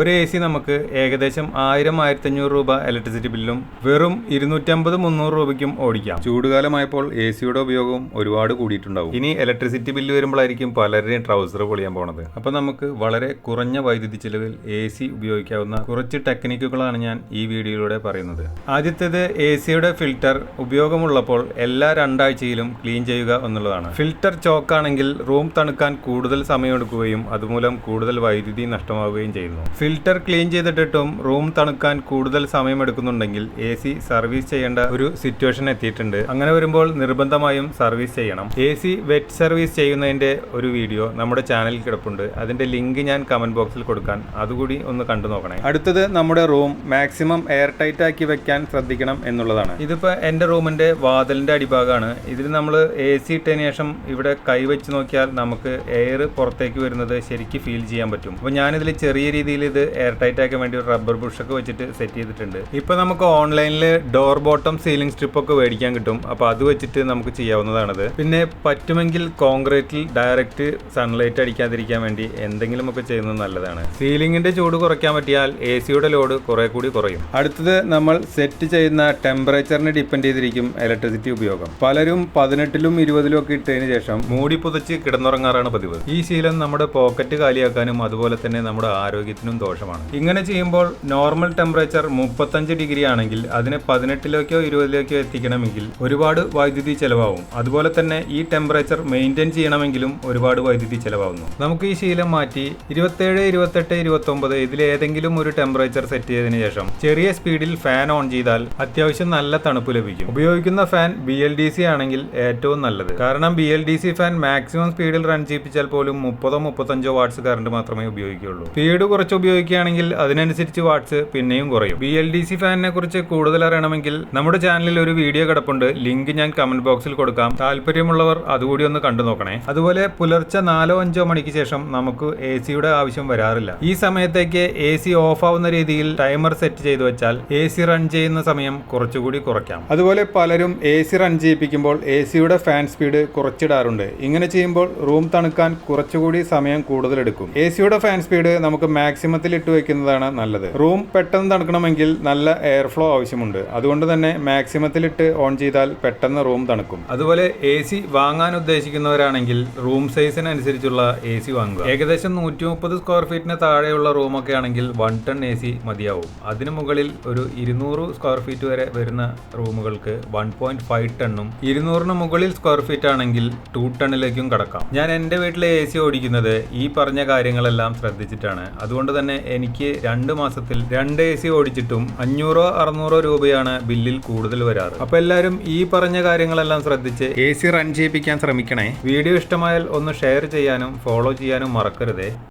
ഒരു A C നമുക്ക് ഏകദേശം ആയിരം ആയിരത്തഞ്ഞൂറ് രൂപ ഇലക്ട്രിസിറ്റി ബില്ലും വെറും ഇരുന്നൂറ്റമ്പത് മുന്നൂറ് രൂപയ്ക്കും ഓടിക്കാം. ചൂടുകാലമായപ്പോൾ എ സിയുടെ ഉപയോഗം ഒരുപാട് കൂടിയിട്ടുണ്ടാവും. ഇനി ഇലക്ട്രിസിറ്റി ബില്ല് വരുമ്പോഴായിരിക്കും പലരുടെയും ട്രൗസർ പൊളിയാൻ പോണത്. അപ്പൊ നമുക്ക് വളരെ കുറഞ്ഞ വൈദ്യുതി ചിലവിൽ എ സി ഉപയോഗിക്കാവുന്ന കുറച്ച് ടെക്നിക്കുകളാണ് ഞാൻ ഈ വീഡിയോയിലൂടെ പറയുന്നത്. ആദ്യത്തേത് എ സിയുടെ ഫിൽറ്റർ ഉപയോഗമുള്ളപ്പോൾ എല്ലാ രണ്ടാഴ്ചയിലും ക്ലീൻ ചെയ്യുക എന്നുള്ളതാണ്. ഫിൽറ്റർ ചോക്കാണെങ്കിൽ റൂം തണുക്കാൻ കൂടുതൽ സമയമെടുക്കുകയും അതുമൂലം കൂടുതൽ വൈദ്യുതി നഷ്ടമാവുകയും ചെയ്യുന്നു. ഫിൽറ്റർ ക്ലീൻ ചെയ്തിട്ടിട്ടും റൂം തണുക്കാൻ കൂടുതൽ സമയമെടുക്കുന്നുണ്ടെങ്കിൽ എ സി സർവീസ് ചെയ്യേണ്ട ഒരു സിറ്റുവേഷൻ എത്തിയിട്ടുണ്ട്. അങ്ങനെ വരുമ്പോൾ നിർബന്ധമായും സർവീസ് ചെയ്യണം. എ സി വെറ്റ് സർവീസ് ചെയ്യുന്നതിന്റെ ഒരു വീഡിയോ നമ്മുടെ ചാനലിൽ കിടപ്പുണ്ട്. അതിന്റെ ലിങ്ക് ഞാൻ കമന്റ് ബോക്സിൽ കൊടുക്കാൻ അതുകൂടി ഒന്ന് കണ്ടു നോക്കണേ. അടുത്തത് നമ്മുടെ റൂം മാക്സിമം എയർ ടൈറ്റ് ആക്കി വെക്കാൻ ശ്രദ്ധിക്കണം എന്നുള്ളതാണ്. ഇതിപ്പോ എന്റെ റൂമിന്റെ വാതിലിന്റെ അടിഭാഗമാണ്. ഇതിൽ നമ്മൾ എ സി ഇട്ടതിന് ശേഷം ഇവിടെ കൈവച്ച് നോക്കിയാൽ നമുക്ക് എയർ പുറത്തേക്ക് വരുന്നത് ശരിക്കും ഫീൽ ചെയ്യാൻ പറ്റും. അപ്പോൾ ഞാനിതിൽ ചെറിയ രീതിയിൽ ഇത് എയർ ടൈറ്റ് ആക്കാൻ വേണ്ടി ഒരു റബ്ബർ ഒക്കെ വെച്ചിട്ട് സെറ്റ് ചെയ്തിട്ടുണ്ട്. ഇപ്പോൾ നമുക്ക് ഓൺലൈനിൽ ഡോർ ബോട്ടം സീലിംഗ് സ്ട്രിപ്പ് ഒക്കെ മേടിക്കാൻ കിട്ടും. അപ്പോൾ അത് വെച്ചിട്ട് നമുക്ക് ചെയ്യാവുന്നതാണത്. പിന്നെ പറ്റുമെങ്കിൽ കോൺക്രീറ്റിൽ ഡയറക്റ്റ് സൺലൈറ്റ് അടിക്കാതിരിക്കാൻ വേണ്ടി എന്തെങ്കിലും ഒക്കെ ചെയ്യുന്നത് നല്ലതാണ്. സീലിംഗിന്റെ ചൂട് കുറയ്ക്കാൻ പറ്റിയാൽ എ സിയുടെ ലോഡ് കുറെ കൂടി കുറയും. അടുത്തത് നമ്മൾ സെറ്റ് ചെയ്യുന്ന ടെമ്പറേച്ചറിനെ ഡിപ്പെൻഡ് ചെയ്തിരിക്കും ഇലക്ട്രിസിറ്റി ഉപയോഗം. പലരും പതിനെട്ടിലും ഇരുപതിലും ഒക്കെ ഇട്ടതിന് ശേഷം മൂടി പുതച്ച് കിടന്നുറങ്ങാറാണ് പതിവ്. ഈ ശീലം നമ്മുടെ പോക്കറ്റ് കാലിയാക്കാനും അതുപോലെ തന്നെ നമ്മുടെ ആരോഗ്യത്തിനും ദോഷമാണ്. ഇങ്ങനെ ചെയ്യുമ്പോൾ നോർമൽ ടെമ്പറേച്ചർ മുപ്പത്തഞ്ച് ഡിഗ്രി ആണെങ്കിൽ അതിനെ പതിനെട്ടിലേക്കോ ഇരുപതിലേക്കോ എത്തിക്കണമെങ്കിൽ ഒരുപാട് വൈദ്യുതി ചെലവാകും. അതുപോലെ തന്നെ ഈ ടെമ്പറേച്ചർ മെയിന്റെയിൻ ചെയ്യണമെങ്കിലും ഒരുപാട് വൈദ്യുതി ചെലവാകുന്നു. നമുക്ക് ഈ ശീലം മാറ്റി ഇരുപത്തേഴ് ഇരുപത്തെട്ട് ഇരുപത്തൊമ്പത് ഇതിലേതെങ്കിലും ഒരു ടെമ്പറേച്ചർ സെറ്റ് ചെയ്തതിനു ശേഷം ചെറിയ സ്പീഡിൽ ഫാൻ ഓൺ ചെയ്താൽ അത്യാവശ്യം നല്ല തണുപ്പ് ലഭിക്കും. ഉപയോഗിക്കുന്ന fan B L D C ആണെങ്കിൽ ഏറ്റവും നല്ലത്. കാരണം B L D C fan maximum സ്പീഡിൽ റൺ ചെയ്യിപ്പിച്ചാൽ പോലും മുപ്പതോ മുപ്പത്തഞ്ചോ വാട്ട്സ് കറണ്ട് മാത്രമേ ഉപയോഗിക്കുകയുള്ളൂ. സ്പീഡ് കുറച്ച് ഉപയോഗിക്കുകയാണെങ്കിൽ അതിനനുസരിച്ച് വാട്ട്സ് പിന്നെയും കുറയും. ബി എൽ ഡി സി ഫാനിനെ കുറിച്ച് കൂടുതൽ അറിയണമെങ്കിൽ നമ്മുടെ ചാനലിൽ ഒരു വീഡിയോ കിടപ്പുണ്ട്. ലിങ്ക് ഞാൻ കമന്റ് ബോക്സിൽ കൊടുക്കാം. താല്പര്യമുള്ളവർ അതുകൂടി ഒന്ന് കണ്ടു നോക്കണേ. അതുപോലെ പുലർച്ചെ നാലോ അഞ്ചോ മണിക്ക് ശേഷം നമുക്ക് എ സിയുടെ ആവശ്യം വരാറില്ല. ഈ സമയത്തേക്ക് എ സി ഓഫ് ആവുന്ന രീതിയിൽ ടൈമർ സെറ്റ് ചെയ്തു വെച്ചാൽ എ സി റൺ ചെയ്യുന്ന സമയം കുറച്ചുകൂടി കുറയ്ക്കാം. അതുപോലെ പലരും എ സി റൺ ചെയ്യിപ്പിക്കുമ്പോൾ എ സിയുടെ ഫാൻ സ്പീഡ് കുറച്ചിടാറുണ്ട്. ഇങ്ങനെ ചെയ്യുമ്പോൾ റൂം തണുക്കാൻ കുറച്ചുകൂടി സമയം കൂടുതലെടുക്കും എ സിയുടെ ഫാൻ സ്പീഡ് നമുക്ക് മാക്സിമത്തിൽ ഇട്ട് വെക്കുന്നതാണ് നല്ലത്. റൂം പെട്ടെന്ന് തണുക്കണമെങ്കിൽ നല്ല എയർ ഫ്ലോ ആവശ്യമുണ്ട്. അതുകൊണ്ട് തന്നെ മാക്സിമത്തിലിട്ട് ഓൺ ചെയ്താൽ പെട്ടെന്ന് റൂം തണുക്കും. അതുപോലെ എ സി വാങ്ങാൻ ഉദ്ദേശിക്കുന്നവരാണെങ്കിൽ റൂം സൈസിനനുസരിച്ചുള്ള എ സി വാങ്ങുക. ഏകദേശം നൂറ്റി മുപ്പത് സ്ക്വയർ ഫീറ്റിന് താഴെയുള്ള റൂമൊക്കെ ആണെങ്കിൽ വൺ ടൺ എ സി മതിയാവും. അതിനു മുകളിൽ ഒരു ഇരുന്നൂറ് സ്ക്വയർ ഫീറ്റ് വരെ വരുന്ന റൂമുകൾക്ക് വൺ പോയിന്റ് ഫൈവ് ടണ്ണും ഇരുന്നൂറിന് മുകളിൽ സ്ക്വയർ ഫീറ്റ് ആണെങ്കിൽ ടു ടണ്ണിലേക്കും കടക്കാം. ഞാൻ എന്റെ വീട്ടിലെ എ സി ഓടിക്കുന്നത് ഈ പറഞ്ഞ കാര്യങ്ങളെല്ലാം ശ്രദ്ധിച്ചിട്ടാണ്. അതുകൊണ്ട് തന്നെ എനിക്ക് രണ്ട് മാസത്തിൽ രണ്ട് എ സി ഓടിച്ചിട്ടും അഞ്ഞൂറോ അറുന്നൂറോ രൂപയാണ് ബില്ലിൽ കൂടുതൽ വരാറ്. അപ്പൊ എല്ലാവരും ഈ പറഞ്ഞ കാര്യങ്ങളെല്ലാം ശ്രദ്ധിച്ച് എ സി റൺ ചെയ്യിപ്പിക്കാൻ ശ്രമിക്കണേ. വീഡിയോ ഇഷ്ടമായാൽ ഒന്ന് ഷെയർ ചെയ്യാനും ഫോളോ ചെയ്യാനും മറക്കരുതേ.